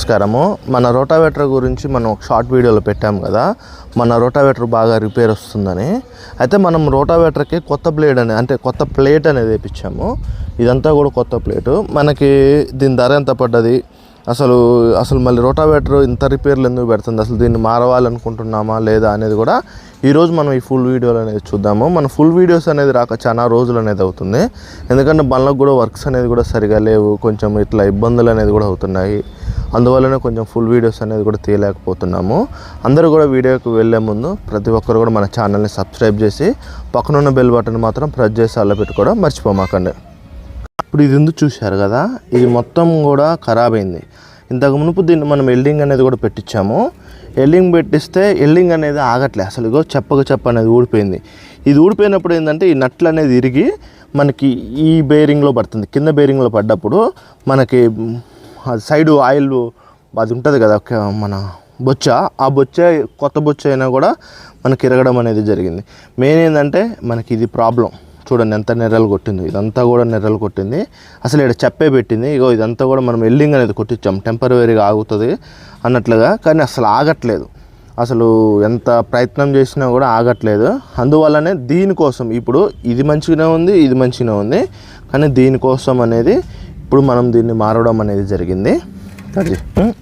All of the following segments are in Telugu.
నమస్కారము. మన రోటావేటర్ గురించి మనం ఒక షార్ట్ వీడియోలో పెట్టాం కదా. మన రోటావేటర్ బాగా రిపేర్ వస్తుందని. అయితే మనం రోటావేటర్కి కొత్త బ్లేడ్ అనే అంటే కొత్త ప్లేట్ అనేది వేయించాము ఇదంతా కూడా కొత్త ప్లేటు. మనకి దీని ధర ఎంత పడ్డది? అసలు అసలు మళ్ళీ రోటావేటర్ ఇంత రిపేర్లు ఎందుకు పెడుతుంది? అసలు దీన్ని మారవాలనుకుంటున్నామా లేదా అనేది కూడా ఈరోజు మనం ఈ ఫుల్ వీడియోలు అనేది చూద్దాము. మన ఫుల్ వీడియోస్ అనేది రాక చాలా రోజులు అనేది అవుతుంది. ఎందుకంటే బండ్లకు కూడా వర్క్స్ అనేది కూడా సరిగా లేవు. కొంచెం ఇట్లా ఇబ్బందులు అనేది కూడా అవుతున్నాయి. అందువల్లనే కొంచెం ఫుల్ వీడియోస్ అనేది కూడా తీయలేకపోతున్నాము. అందరూ కూడా వీడియోకి వెళ్ళే ముందు ప్రతి ఒక్కరు కూడా మన ఛానల్ని సబ్స్క్రైబ్ చేసి పక్కనున్న బెల్ బటన్ మాత్రం ప్రెస్ చేసి అల్ల పెట్టుకోవడం మర్చిపోమాకండి. ఇప్పుడు ఇది ఉంది చూశారు కదా? ఇది మొత్తం కూడా ఖరాబ్ అయింది. ఇంతకు మునుపు దీన్ని మనం ఎల్డింగ్ అనేది కూడా పెట్టించాము. ఎల్డింగ్ పెట్టిస్తే ఎల్డింగ్ అనేది ఆగట్లే. అసలు ఇగో చెప్పక చెప్ప అనేది ఊడిపోయింది. ఇది ఊడిపోయినప్పుడు ఏంటంటే ఈ నట్లు అనేది ఇరిగి మనకి ఈ బేరింగ్లో పడుతుంది. కింద బేరింగ్లో పడ్డప్పుడు మనకి సైడు ఆయిల్ అది ఉంటుంది కదా ఒక మన బొచ్చ. ఆ బొచ్చ కొత్త బొచ్చ అయినా కూడా మనకి ఇరగడం అనేది జరిగింది. మెయిన్ ఏంటంటే మనకి ఇది ప్రాబ్లం. చూడండి ఎంత నెర్రలు కొట్టింది. ఇదంతా కూడా నెర్రలు కొట్టింది. అసలు ఇక్కడ చెప్పే పెట్టింది. ఇగో ఇదంతా కూడా మనం ఎల్లింగ్ అనేది కొట్టించాం. టెంపరీగా ఆగుతుంది అన్నట్లుగా. కానీ అసలు ఆగట్లేదు. అసలు ఎంత ప్రయత్నం చేసినా కూడా ఆగట్లేదు. అందువల్లనే దీనికోసం ఇప్పుడు ఇది మంచిగానే ఉంది ఇది మంచిగానే ఉంది. కానీ దీనికోసం అనేది ఇప్పుడు మనం దీన్ని మారడం అనేది జరిగింది.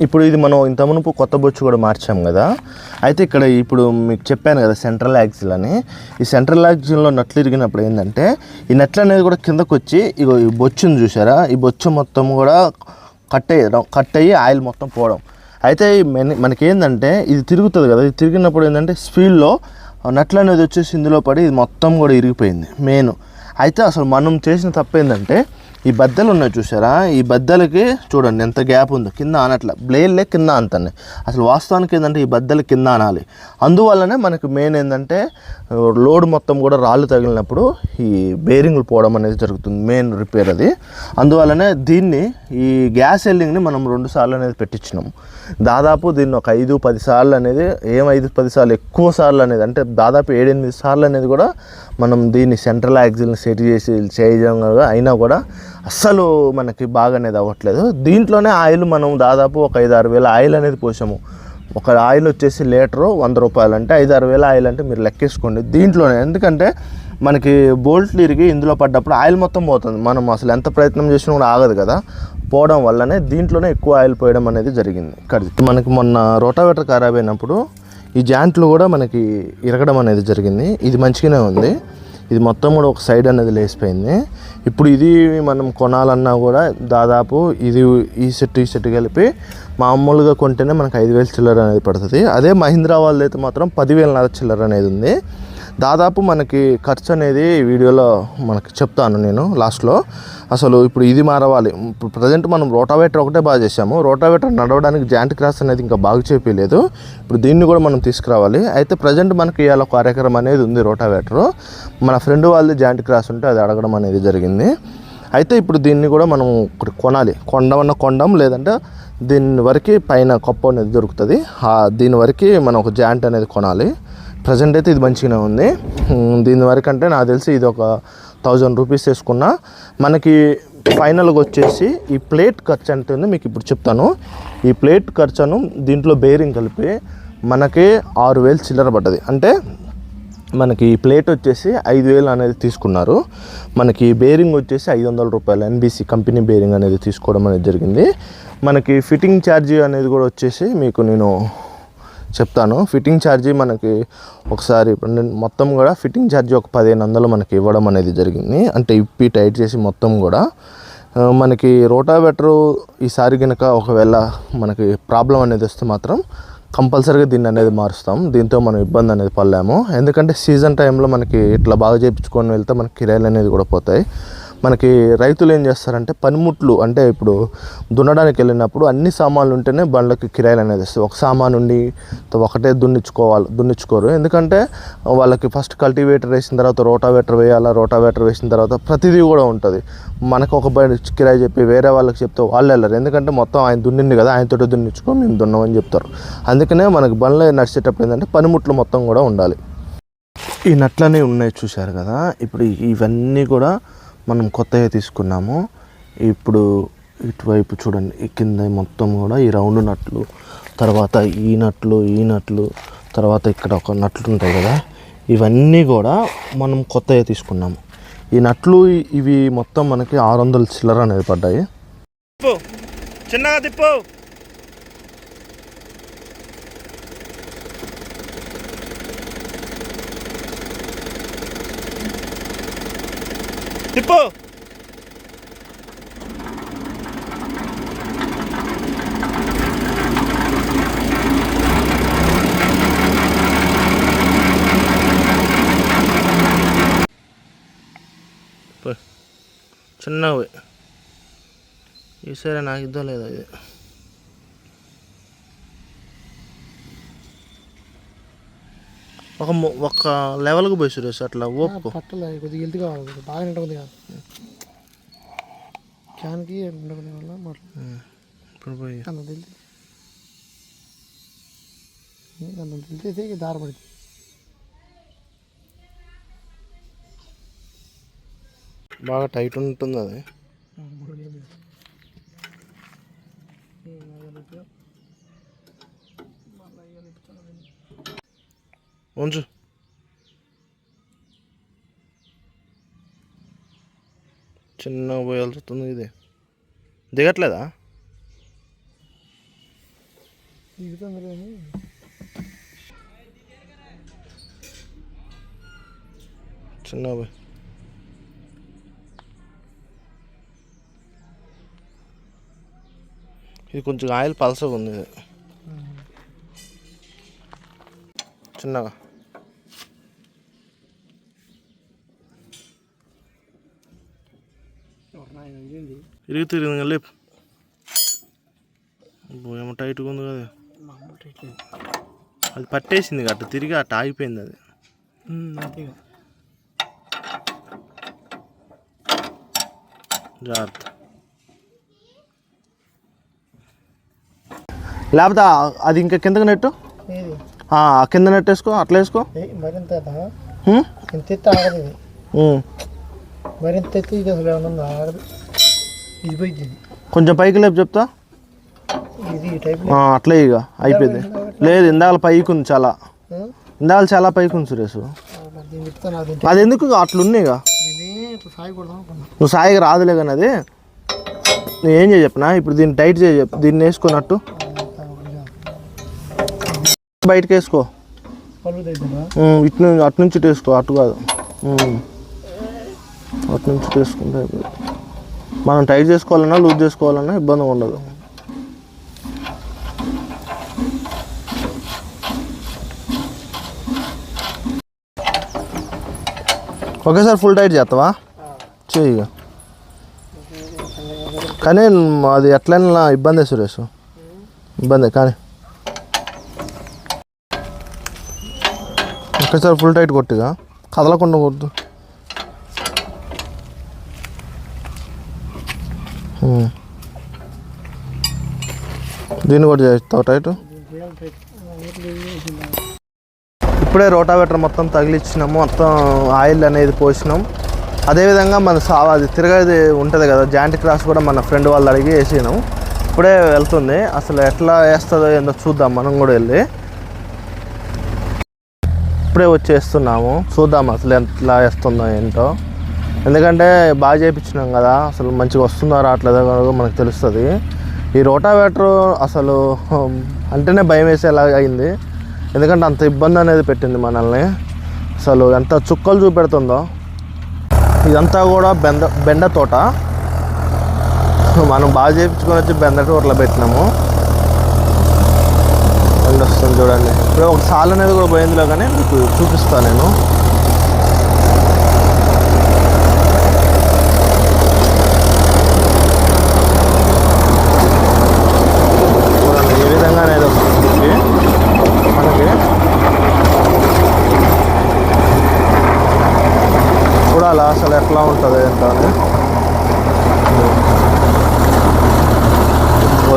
ఇప్పుడు ఇది మనం ఇంత మునుపు కొత్త బొచ్చు కూడా మార్చాం కదా. అయితే ఇక్కడ ఇప్పుడు మీకు చెప్పాను కదా సెంట్రల్ యాక్సిల్ అని. ఈ సెంట్రల్ యాక్సిల్లో నట్లు ఇరిగినప్పుడు ఏంటంటే ఈ నట్లు అనేది కూడా కిందకు వచ్చి ఇగో ఈ బొచ్చును చూసారా ఈ బొచ్చు మొత్తం కూడా కట్ అయ్యడం కట్ అయ్యి ఆయిల్ మొత్తం పోవడం. అయితే ఈ మన- మనకి ఏంటంటే ఇది తిరుగుతుంది కదా. ఇది తిరిగినప్పుడు ఏంటంటే స్పీడ్లో నట్లు అనేది వచ్చేసి ఇందులో పడి ఇది మొత్తం కూడా ఇరిగిపోయింది మెయిన్. అయితే అసలు మనం చేసిన తప్పు ఏంటంటే ఈ బద్దలు ఉన్నాయి చూసారా ఈ బద్దలకి చూడండి ఎంత గ్యాప్ ఉందో. కింద అనట్ల బ్లేడ్లే కింద అంతనే అసలు వాస్తవానికి ఏంటంటే ఈ బద్దలు కింద అనాలి. అందువల్లనే మనకి మెయిన్ ఏంటంటే లోడ్ మొత్తం కూడా రాళ్ళు తగిలినప్పుడు ఈ బేరింగ్లు పోవడం అనేది జరుగుతుంది మెయిన్ రిపేర్ అది. అందువల్లనే దీన్ని ఈ గ్యాస్ ఎల్లింగ్ని మనం రెండు సార్లు అనేది పెట్టించినాం. దాదాపు దీన్ని ఒక ఐదు పది సార్లు అనేది ఏం ఐదు పది సార్లు ఎక్కువ సార్లు అనేది అంటే దాదాపు ఏడెనిమిది సార్లు అనేది కూడా మనం దీన్ని సెంట్రల్ యాక్సిల్ని సెట్ చేసి చేయడం అయినా కూడా అస్సలు మనకి బాగా అనేది అవ్వట్లేదు. దీంట్లోనే ఆయిల్ మనం దాదాపు ఒక ఐదు ఆరు వేల ఆయిల్ అనేది పోసాము. ఒక ఆయిల్ వచ్చేసి లీటరు వంద రూపాయలు అంటే ఐదు ఆరు వేల ఆయిల్ అంటే మీరు లెక్కేసుకోండి. దీంట్లోనే ఎందుకంటే మనకి బోల్ట్లు ఇరిగి ఇందులో పడ్డప్పుడు ఆయిల్ మొత్తం పోతుంది. మనం అసలు ఎంత ప్రయత్నం చేసినా కూడా ఆగదు కదా. పోవడం వల్లనే దీంట్లోనే ఎక్కువ ఆయిల్ పోయడం అనేది జరిగింది. ఇక్కడ మనకి మొన్న రోటావేటర్ ఖరాబ్ అయినప్పుడు ఈ జాంట్లు కూడా మనకి ఇరగడం అనేది జరిగింది. ఇది మంచిగానే ఉంది. ఇది మొత్తం కూడా ఒక సైడ్ అనేది లేసిపోయింది ఇప్పుడు ఇది మనం కొనాలన్నా కూడా దాదాపు ఇది ఈ సెట్ ఈ సెట్ కలిపి మామూలుగా కొంటేనే మనకు ఐదు వేలు చిల్లర అనేది పడుతుంది. అదే మహీంద్రా వాళ్ళది అయితే మాత్రం పదివేలన్నర చిల్లర అనేది ఉంది. దాదాపు మనకి ఖర్చు అనేది వీడియోలో మనకి చెప్తాను నేను లాస్ట్లో. అసలు ఇప్పుడు ఇది మారవాలి. ఇప్పుడు ప్రజెంట్ మనం రోటావేటర్ ఒకటే బాగా చేసాము రోటావేటర్ నడవడానికి జాయింట్ క్రాస్ అనేది ఇంకా బాగా చేయలేదు ఇప్పుడు దీన్ని కూడా మనం తీసుకురావాలి. అయితే ప్రజెంట్ మనకి ఇవాళ కార్యక్రమం అనేది ఉంది రోటావేటర్. మన ఫ్రెండ్ వాళ్ళది జాయింట్ క్రాస్ ఉంటే అది అడగడం అనేది జరిగింది. అయితే ఇప్పుడు దీన్ని కూడా మనం ఇక్కడ కొనాలి. కొండమన్న కొండం లేదంటే దీని వరకు పైన కప్పు అనేది దొరుకుతుంది. దీని వరకు మనం ఒక జాయింట్ అనేది కొనాలి. ప్రజెంట్ అయితే ఇది మంచిగానే ఉంది. దీని వరకు అంటే నాకు తెలిసి ఇది ఒక థౌజండ్ రూపీస్ వేసుకున్నా మనకి ఫైనల్గా వచ్చేసి ఈ ప్లేట్ ఖర్చు అంటుంది మీకు ఇప్పుడు చెప్తాను. ఈ ప్లేట్ ఖర్చును దీంట్లో బేరింగ్ కలిపి మనకి ఆరు వేలు చిల్లర పడ్డది. అంటే మనకి ఈ ప్లేట్ వచ్చేసి ఐదు వేలు అనేది తీసుకున్నారు. మనకి బేరింగ్ వచ్చేసి ఐదు వందల రూపాయలు ఎన్బీసీ కంపెనీ బేరింగ్ అనేది తీసుకోవడం అనేది జరిగింది. మనకి ఫిట్టింగ్ ఛార్జీ అనేది కూడా వచ్చేసి మీకు నేను చెప్తాను. ఫిట్టింగ్ ఛార్జీ మనకి ఒకసారి మొత్తం కూడా ఫిట్టింగ్ ఛార్జీ ఒక పదిహేను వందలు మనకి ఇవ్వడం అనేది జరిగింది. అంటే ఇప్పి టైట్ చేసి మొత్తం కూడా. మనకి రోటావేటరు ఈసారి కనుక ఒకవేళ మనకి ప్రాబ్లం అనేది వస్తే మాత్రం కంపల్సరీగా దీన్ని అనేది మారుస్తాం. దీంతో మనం ఇబ్బంది అనేది పడలేము. ఎందుకంటే సీజన్ టైంలో మనకి ఇట్లా బాగా చేయించుకొని వెళ్తే మనకి కిరాయిలు అనేది కూడా పోతాయి. మనకి రైతులు ఏం చేస్తారంటే పనిముట్లు అంటే ఇప్పుడు దున్నడానికి వెళ్ళినప్పుడు అన్ని సామాన్లు ఉంటేనే బండ్లకి కిరాయిలు అనేది వస్తాయి. ఒక సామాన్ ఉండి ఒకటే దున్నించుకోవాలి దున్నించుకోరు ఎందుకంటే వాళ్ళకి ఫస్ట్ కల్టివేటర్ వేసిన తర్వాత రోటావేటర్ వేయాలా రోటావేటర్ వేసిన తర్వాత ప్రతిదీ కూడా ఉంటుంది. మనకు ఒక బండి కిరాయి చెప్పి వేరే వాళ్ళకి చెప్తే వాళ్ళు వెళ్ళరు. ఎందుకంటే మొత్తం ఆయన దున్నింది కదా ఆయనతో దున్నించుకో మేము దున్నామని చెప్తారు. అందుకనే మనకి బండ్లు నడిచేటప్పుడు ఏంటంటే పనిముట్లు మొత్తం కూడా ఉండాలి. ఈ నట్లనే ఉన్నాయి చూశారు కదా. ఇప్పుడు ఇవన్నీ కూడా మనం కొత్తగా తీసుకున్నాము. ఇప్పుడు ఇటువైపు చూడండి ఈ కింద మొత్తం కూడా ఈ రౌండ్ నట్లు తర్వాత ఈ నట్లు ఈ నట్లు తర్వాత ఇక్కడ ఒక నట్లు ఉంటాయి కదా ఇవన్నీ కూడా మనం కొత్తగా తీసుకున్నాము. ఈ నట్లు ఇవి మొత్తం మనకి ఆరు వందల చిల్లర అనేది పడ్డాయి. చిన్నగా తిప్పు. తిప్పు చిన్నగా పోయి ఈసారి నాకు ఇద్దో లేదో ఇది ఒక ఒక లెవెల్కి పోయి సురేష్ అట్లా ఓపు పట్టలే కొద్దిగా హెల్త్ కావాలి బాగా నింటుంది కాదు క్యాన్కి నిండుకునే వల్ల ఇప్పుడు పోయి. అంత తెలిసి అంత తెలిసేసి దారి పడింది బాగా టైట్ ఉంటుంది అది ఉంచు చిన్నగా పోయాల్సి వస్తుంది ఇది. దిగట్లేదా? దిగుతుంది కానీ చిన్నగా పోయి ఇది కొంచెం ఆయిల్ పలసగా ఉంది. చిన్నగా. ఇదేంటి ఇరిగి తిరిగింది లేపు ఏమో టైట్గా ఉంది కదా అది పట్టేసింది అట్ట తిరిగి అట్ట ఆగిపోయింది అది జాగ్రత్త లేకపోతే అది ఇంకా కిందకి నెట్టు ఏది ఆ, ఆ కింద నెట్ వేసుకో అట్లా వేసుకో మరింత. మరింత ఇది పోయింది కొంచెం పైకి లేపు చెప్తా. ఇది అట్లే ఇక అయిపోయింది. లేదు ఇందాక పైకి ఉంది చాలా ఇందాక చాలా పైకి ఉంది సురేష్ అది ఎందుకు అట్లున్నాయి నువ్వు సాయిగా రాదులే కానీ అది. నేను ఏం చేయ చెప్పనా? ఇప్పుడు దీన్ని టైట్ చేయ చెప్పు. దీన్ని వేసుకున్నట్టు బయటకు వేసుకో. ఇటు అటు నుంచి ఇటు వేసుకో. అటు కాదు. అటు నుంచి వేసుకుంటే. మనం టైట్ చేసుకోవాలన్నా లూజ్ చేసుకోవాలన్నా ఇబ్బంది ఉండదు. ఒకేసారి ఫుల్ టైట్ చేస్తావా? చెయ్యి కానీ అది ఎట్లయినా ఇబ్బంది సురేష్. ఇబ్బంది కానీ. ఒకేసారి ఫుల్ టైట్ కొట్టుగా కదలకుండా కొద్దు దీన్ని కూడా చేస్తావు టైట్? ఇప్పుడే రోటావేటర్ మొత్తం తగిలిచ్చినాము. మొత్తం ఆయిల్ అనేది పోసినాం. అదేవిధంగా మన సా అది తిరగది ఉంటుంది కదా జాయింట్ క్రాస్ కూడా మన ఫ్రెండ్ వాళ్ళు అడిగి వేసినాం. ఇప్పుడే వెళ్తుంది. అసలు ఎట్లా వేస్తుందో ఏందో చూద్దాం మనం కూడా వెళ్ళి. ఇప్పుడే వచ్చేస్తున్నాము. చూద్దాం అసలు ఎట్లా వేస్తుందో ఏంటో. ఎందుకంటే బాగా చేయించినాం కదా అసలు మంచిగా వస్తుందా రావట్లేదా మనకు తెలుస్తుంది. ఈ రోటావేటర్ అసలు అంటేనే భయం వేసేలాగా అయింది. ఎందుకంటే అంత ఇబ్బంది అనేది పెట్టింది మనల్ని. అసలు ఎంత చుక్కలు చూపెడుతుందో. ఇదంతా కూడా బెండ బెండ తోట. మనం బాగా చేయించుకొని వచ్చి బెండ తోటలో పెట్టినాము. ఎండ వస్తుంది చూడండి. ఇప్పుడు ఒక సాల్ అనేది కూడా పోయిందిలో కానీ మీకు చూపిస్తాను నేను. చూడాలి అసలు ఎట్లా ఉంటుంది ఎంత అని.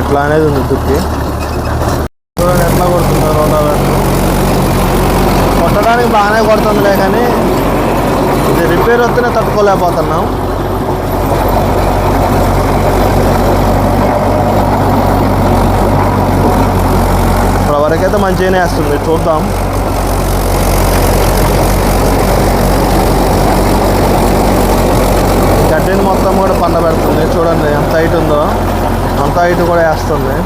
ఎట్లా అనేది ఉంది దుక్కి. చూడండి ఎట్లా కొడుతున్నారు రోటావేటర్ కొట్టడానికి బాగానే కొడుతుందిలే కానీ ఇది రిపేర్ వస్తేనే తట్టుకోలేకపోతున్నాం. ఇప్పటివరకైతే మంచిగానే వేస్తుంది చూద్దాం. గడ్డిని మొత్తం కూడా పండబెడుతుంది చూడండి ఎంత హైట్ ఉందో. అంత హైట్ కూడా వేస్తుంది.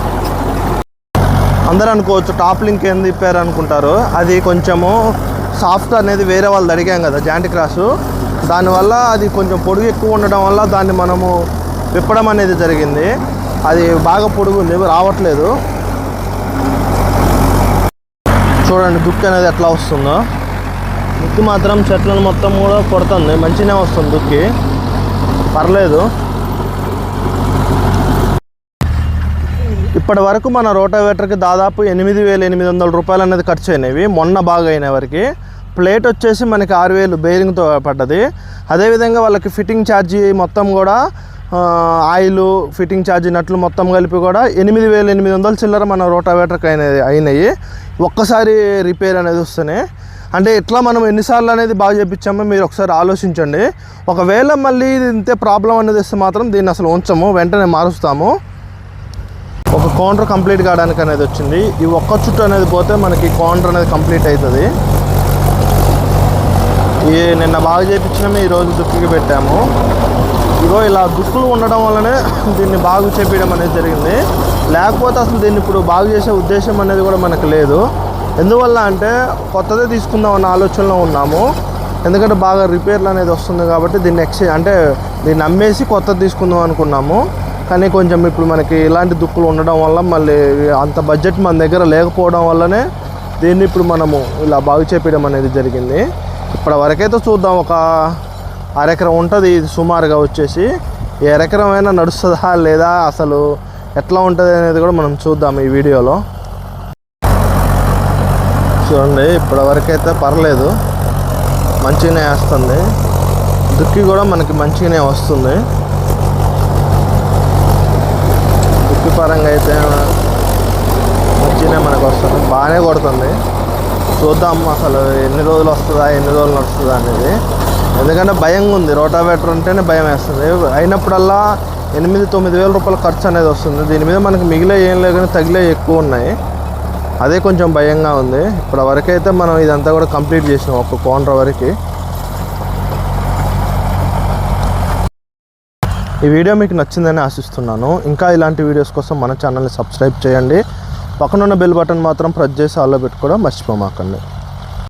అందరూ అనుకోవచ్చు టాప్ లింక్ ఏం తిప్పారు అనుకుంటారు. అది కొంచెము సాఫ్ట్ అనేది వేరే వాళ్ళది అడిగాం కదా జాంటీ క్రాసు. దానివల్ల అది కొంచెం పొడుగు ఎక్కువ ఉండడం వల్ల దాన్ని మనము విప్పడం అనేది జరిగింది. అది బాగా పొడుగు ఉంది రావట్లేదు. చూడండి దుక్కు అనేది ఎట్లా వస్తుందో. దుక్కి మాత్రం చెట్లను మొత్తం కూడా కొడుతుంది. మంచిగానే వస్తుంది దుక్కి. పర్లేదు. ఇప్పటి వరకు మన రోటావేటర్కి దాదాపు ఎనిమిది వేల ఎనిమిది వందల రూపాయలు అనేది ఖర్చు అయినవి. మొన్న బాగా అయిన వరకు. ప్లేట్ వచ్చేసి మనకి ఆరు వేలు బేరింగ్తో పడ్డది. అదేవిధంగా వాళ్ళకి ఫిట్టింగ్ ఛార్జీ మొత్తం కూడా ఆయిల్ ఫిట్టింగ్ ఛార్జీ నట్లు మొత్తం కలిపి కూడా ఎనిమిది వేల ఎనిమిది వందల చిల్లర మన రోటావేటర్కి అయినది అయినాయి. ఒక్కసారి రిపేర్ అనేది వస్తున్నాయి అంటే ఎట్లా మనం ఎన్నిసార్లు అనేది బాగా చేయించామో మీరు ఒకసారి ఆలోచించండి. ఒకవేళ మళ్ళీ ఇది ఇంతే ప్రాబ్లం అనేది వస్తే మాత్రం దీన్ని అసలు ఉంచము వెంటనే మారుస్తాము. ఒక కౌంటర్ కంప్లీట్ కావడానికి అనేది వచ్చింది. ఈ ఒక్క చుట్టు అనేది పోతే మనకి కౌంటర్ అనేది కంప్లీట్ అవుతుంది ఈ నిన్న బాగా చేయించినమే ఈరోజు దుక్కికి పెట్టాము. ఇగో ఇలా దుక్కులు ఉండడం వల్లనే దీన్ని బాగు చేపించడం అనేది జరిగింది. లేకపోతే అసలు దీన్ని ఇప్పుడు బాగు చేసే ఉద్దేశం అనేది కూడా మనకు లేదు. ఎందువల్ల అంటే కొత్తదే తీసుకుందాం అన్న ఆలోచనలో ఉన్నాము. ఎందుకంటే బాగా రిపేర్లు అనేది వస్తుంది కాబట్టి దీన్ని ఎక్స్చేంజ్ అంటే దీన్ని అమ్మేసి కొత్తది తీసుకుందాం అనుకున్నాము. కానీ కొంచెం ఇప్పుడు మనకి ఇలాంటి దుక్కులు ఉండడం వల్ల మళ్ళీ అంత బడ్జెట్ మన దగ్గర లేకపోవడం వల్లనే దీన్ని ఇప్పుడు మనము ఇలా బాగు చేపించడం అనేది జరిగింది. ఇప్పటి వరకైతే చూద్దాం ఒక అరెకరం ఉంటుంది ఇది సుమారుగా వచ్చేసి. ఈ అరెకరం అయినా నడుస్తుందా లేదా అసలు ఎట్లా ఉంటుంది అనేది కూడా మనం చూద్దాం ఈ వీడియోలో. చూడండి ఇప్పటివరకైతే పర్లేదు. మంచిగానే వేస్తుంది. దుక్కి కూడా మనకి మంచిగానే వస్తుంది. దుక్కి పరంగా అయితే మంచిగానే మనకు వస్తుంది. బాగానే కొడుతుంది. చూద్దాం అసలు ఎన్ని రోజులు వస్తుందా ఎన్ని రోజులు నడుస్తుందా అనేది. ఎందుకంటే భయంగా ఉంది. రోటావేటర్ ఉంటేనే భయం వేస్తుంది. అయినప్పుడల్లా ఎనిమిది తొమ్మిది వేల రూపాయల ఖర్చు అనేది వస్తుంది. దీని మీద మనకి మిగిలే ఏం లేదు కానీ తగిలే ఎక్కువ ఉన్నాయి. అదే కొంచెం భయంగా ఉంది. ఇప్పటి వరకైతే మనం ఇదంతా కూడా కంప్లీట్ చేసినాం ఒక కోనర్ వరకు. ఈ వీడియో మీకు నచ్చిందని ఆశిస్తున్నాను. ఇంకా ఇలాంటి వీడియోస్ కోసం మన ఛానల్ని సబ్స్క్రైబ్ చేయండి. పక్కనున్న బెల్ బటన్ మాత్రం ప్రెస్ చేసి ఆల్లో పెట్టుకోవడం మర్చిపోమాకండి.